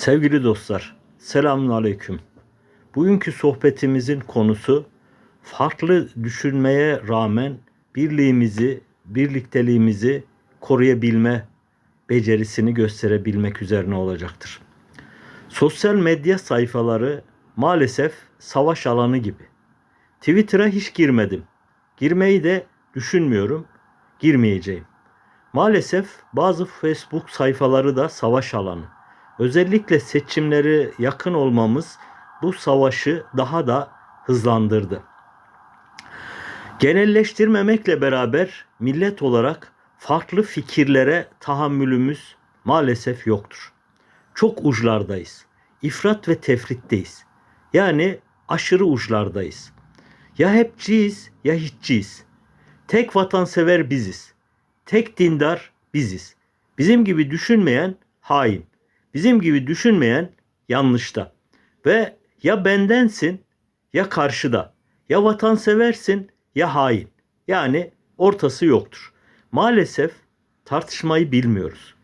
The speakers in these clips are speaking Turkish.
Sevgili dostlar, selamun aleyküm. Bugünkü sohbetimizin konusu farklı düşünmeye rağmen birliğimizi, birlikteliğimizi koruyabilme becerisini gösterebilmek üzerine olacaktır. Sosyal medya sayfaları maalesef savaş alanı gibi. Twitter'a hiç girmedim. Girmeyi de düşünmüyorum. Girmeyeceğim. Maalesef bazı Facebook sayfaları da savaş alanı. Özellikle seçimleri yakın olmamız bu savaşı daha da hızlandırdı. Genelleştirmemekle beraber millet olarak farklı fikirlere tahammülümüz maalesef yoktur. Çok uçlardayız. İfrat ve tefritteyiz. Yani aşırı uçlardayız. Ya hepçiyiz ya hiççiyiz. Tek vatansever biziz. Tek dindar biziz. Bizim gibi düşünmeyen hain. Bizim gibi düşünmeyen yanlışta. Ve ya bendensin ya karşıda. Ya vatanseversin ya hain. Yani ortası yoktur. Maalesef tartışmayı bilmiyoruz.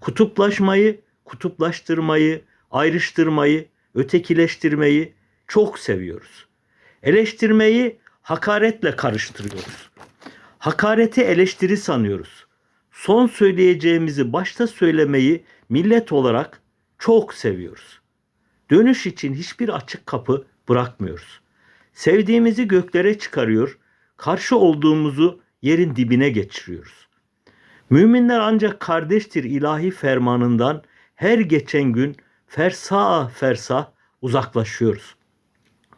Kutuplaşmayı, kutuplaştırmayı, ayrıştırmayı, ötekileştirmeyi çok seviyoruz. Eleştirmeyi hakaretle karıştırıyoruz. Hakareti eleştiri sanıyoruz. Son söyleyeceğimizi başta söylemeyi millet olarak çok seviyoruz. Dönüş için hiçbir açık kapı bırakmıyoruz. Sevdiğimizi göklere çıkarıyor, karşı olduğumuzu yerin dibine geçiriyoruz. Müminler ancak kardeştir ilahi fermanından her geçen gün fersah fersah uzaklaşıyoruz.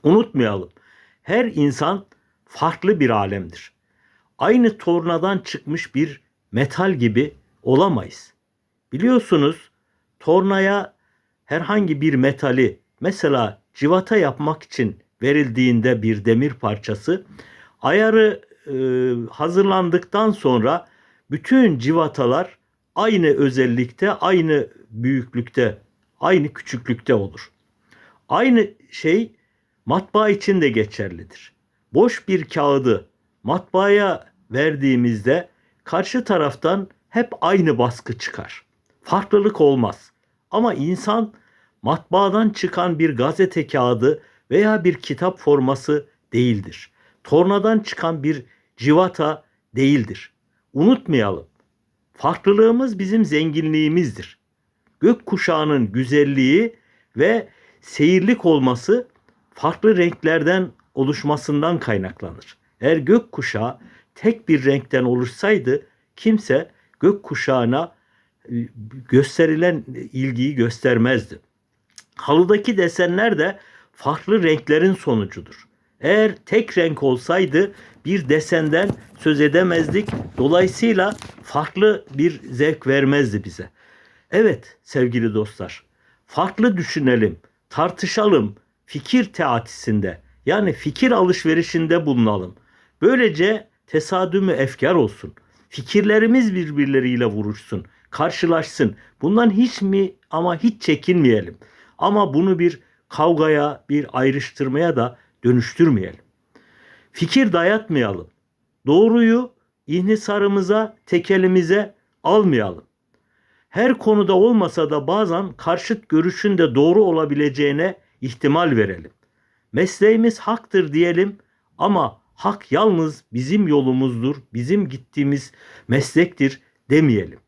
Unutmayalım. Her insan farklı bir alemdir. Aynı tornadan çıkmış bir metal gibi olamayız. Biliyorsunuz tornaya herhangi bir metali mesela civata yapmak için verildiğinde bir demir parçası ayarı e, hazırlandıktan sonra bütün civatalar aynı özellikte, aynı büyüklükte, aynı küçüklükte olur. Aynı şey matbaa için de geçerlidir. Boş bir kağıdı matbaaya verdiğimizde karşı taraftan hep aynı baskı çıkar. Farklılık olmaz. Ama insan matbaadan çıkan bir gazete kağıdı veya bir kitap forması değildir. Tornadan çıkan bir civata değildir. Unutmayalım. Farklılığımız bizim zenginliğimizdir. Gök kuşağının güzelliği ve seyirlik olması farklı renklerden oluşmasından kaynaklanır. Eğer gök kuşağı tek bir renkten oluşsaydı kimse gök kuşağına gösterilen ilgiyi göstermezdi. Halıdaki desenler de farklı renklerin sonucudur. Eğer tek renk olsaydı bir desenden söz edemezdik. Dolayısıyla farklı bir zevk vermezdi bize. Evet sevgili dostlar, farklı düşünelim, tartışalım, fikir teatisinde yani fikir alışverişinde bulunalım. Böylece tesadümü efkar olsun. Fikirlerimiz birbirleriyle vuruşsun, karşılaşsın. Bundan hiç mi ama hiç çekinmeyelim. Ama bunu bir kavgaya, bir ayrıştırmaya da dönüştürmeyelim. Fikir dayatmayalım. Doğruyu ihnisarımıza, tekelimize almayalım. Her konuda olmasa da bazen karşıt görüşün de doğru olabileceğine ihtimal verelim. Mesleğimiz haktır diyelim ama hak yalnız bizim yolumuzdur, bizim gittiğimiz meslektir demeyelim.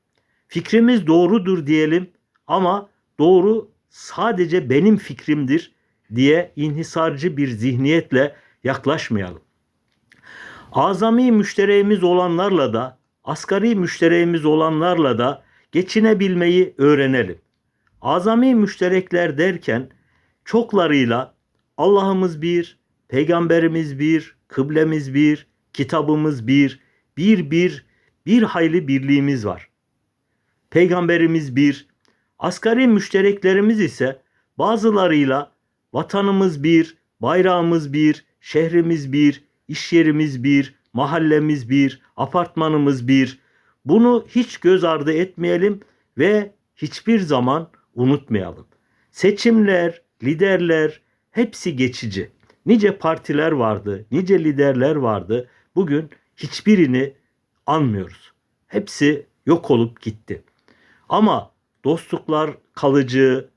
Fikrimiz doğrudur diyelim ama doğru sadece benim fikrimdir diye inhisarcı bir zihniyetle yaklaşmayalım. Azami müştereğimiz olanlarla da, asgari müştereğimiz olanlarla da geçinebilmeyi öğrenelim. Azami müşterekler derken çoklarıyla Allah'ımız bir, peygamberimiz bir, kıblemiz bir, kitabımız bir, bir bir, bir hayli birliğimiz var. Peygamberimiz bir, asgari müştereklerimiz ise bazılarıyla vatanımız bir, bayrağımız bir, şehrimiz bir, iş yerimiz bir, mahallemiz bir, apartmanımız bir. Bunu hiç göz ardı etmeyelim ve hiçbir zaman unutmayalım. Seçimler, liderler hepsi geçici. Nice partiler vardı, nice liderler vardı. Bugün hiçbirini anmıyoruz. Hepsi yok olup gitti. Ama dostluklar kalıcı,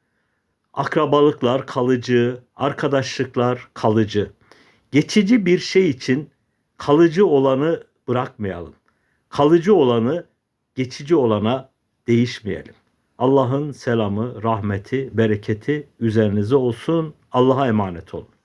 Akrabalıklar kalıcı, arkadaşlıklar kalıcı. Geçici bir şey için kalıcı olanı bırakmayalım. Kalıcı olanı geçici olana değişmeyelim. Allah'ın selamı, rahmeti, bereketi üzerinize olsun. Allah'a emanet olun.